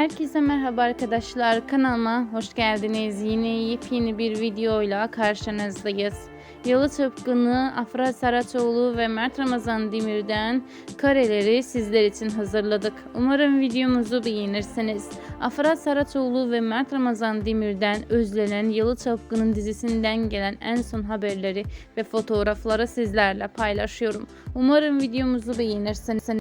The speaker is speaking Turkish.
Herkese merhaba arkadaşlar. Kanalıma hoş geldiniz. Yine yepyeni bir videoyla karşınızdayız. Yalı Çapkını, Afra Saraçoğlu ve Mert Ramazan Demir'den kareleri sizler için hazırladık. Umarım videomuzu beğenirsiniz. Afra Saraçoğlu ve Mert Ramazan Demir'den özlenen Yalı Çapkını dizisinden gelen en son haberleri ve fotoğrafları sizlerle paylaşıyorum. Umarım videomuzu beğenirsiniz.